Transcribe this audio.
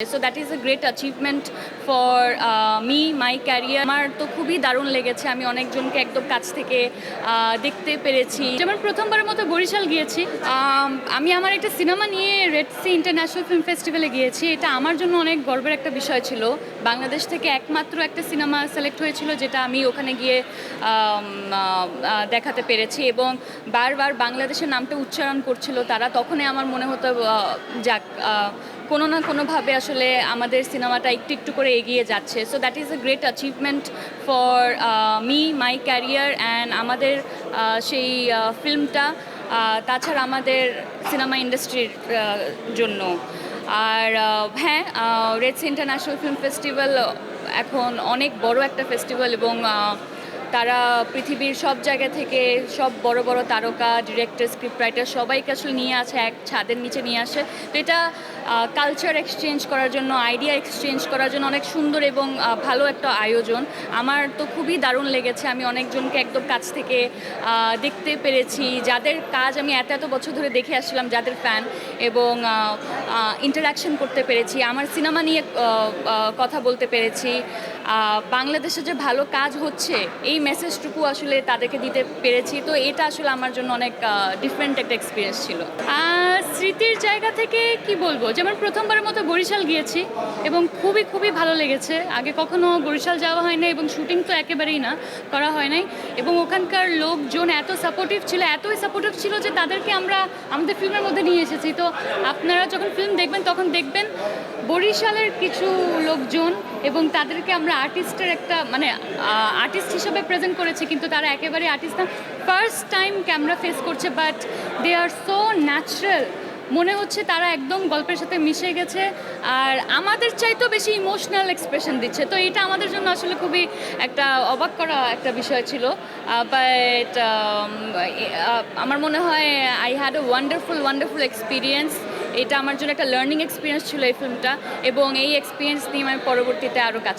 So that is a great achievement for me my career আমার তো খুবই দারুণ লেগেছে। আমি অনেকজনকে একদম কাছ থেকে দেখতে পেরেছি। যেমন প্রথমবারের মতো বরিশাল গিয়েছি। আম, আমি আমার একটা সিনেমা নিয়ে রেড সি ইন্টারন্যাশনাল ফিল্ম ফেস্টিভ্যালে গিয়েছি। এটা আমার জন্য অনেক গর্বের একটা বিষয় ছিল। বাংলাদেশ থেকে একমাত্র একটা সিনেমা সিলেক্ট হয়েছিল যেটা আমি ওখানে গিয়ে দেখাতে পেরেছি এবং বারবার বাংলাদেশের নামটা উচ্চারণ করছিল। তারা তখনই আমার মনে হতো যাক কোনো না কোনোভাবে আসলে আমাদের সিনেমাটা একটু একটু করে এগিয়ে যাচ্ছে। So that is a great achievement for me my career and আমাদের সেই ফিল্মটা তাছাড়া আমাদের সিনেমা ইন্ডাস্ট্রির জন্য। আর হ্যাঁ রেডস ইন্টারন্যাশনাল ফিল্ম ফেস্টিভ্যাল এখন অনেক বড় একটা ফেস্টিভ্যাল এবং তারা পৃথিবীর সব জায়গা থেকে সব বড় বড় তারকা ডিরেক্টর স্ক্রিপ্ট রাইটার সবাইকে আসলে নিয়ে আসে, এক ছাদের নিচে নিয়ে আসে। তো এটা কালচার এক্সচেঞ্জ করার জন্য আইডিয়া এক্সচেঞ্জ করার জন্য অনেক সুন্দর এবং ভালো একটা আয়োজন। আমার তো খুবই দারুণ লেগেছে, আমি অনেকজনকে একদম কাছ থেকে দেখতে পেরেছি। যাদের কাজ আমি এত এত বছর ধরে দেখে আসছিলাম, যাদের ফ্যান এবং ইন্টারাকশন করতে পেরেছি। আমার সিনেমা নিয়ে কথা বলতে পেরেছি। বাংলাদেশে যে ভালো কাজ হচ্ছে, এই মেসেজটুকু আসলে তাদেরকে দিতে পেরেছি। তো এটা আসলে আমার জন্য অনেক ডিফারেন্ট একটা এক্সপিরিয়েন্স ছিল। আহ, স্মৃতির জায়গা থেকে কি বলব? যেমন প্রথমবারের মতো বরিশাল গিয়েছি এবং খুবই খুবই ভালো লেগেছে। আগে কখনো বরিশাল যাওয়া হয় না এবং শুটিং তো একেবারেই না, করা হয় নাই। এবং ওখানকার লোকজন এত সাপোর্টিভ ছিল, এতই সাপোর্টিভ ছিল যে তাদেরকে আমরা আমাদের ফিল্মের মধ্যে নিয়ে এসেছি। তো আপনারা যখন ফিল্ম দেখবেন, তখন দেখবেন বরিশালের কিছু লোকজন এবং তাদেরকে আমরা আর্টিস্টের একটা মানে আর্টিস্ট হিসেবে প্রেজেন্ট করেছি, কিন্তু তারা একেবারে আর্টিস্ট না। ফার্স্ট টাইম ক্যামেরা ফেস করছে but they are so natural মনে হচ্ছে তারা একদম গল্পের সাথে মিশে গেছে, আর আমাদের চাইতেও বেশি ইমোশনাল এক্সপ্রেশন দিচ্ছে। তো এটা আমাদের জন্য আসলে খুবই একটা অবাক করা একটা বিষয় ছিল। বাট আমার মনে হয় I had a wonderful wonderful experience এটা আমার জন্য একটা লার্নিং এক্সপিরিয়েন্স ছিল এই ফিল্মটা এবং এই এক্সপিরিয়েন্স নিয়ে আমি পরবর্তীতে আরও কাজ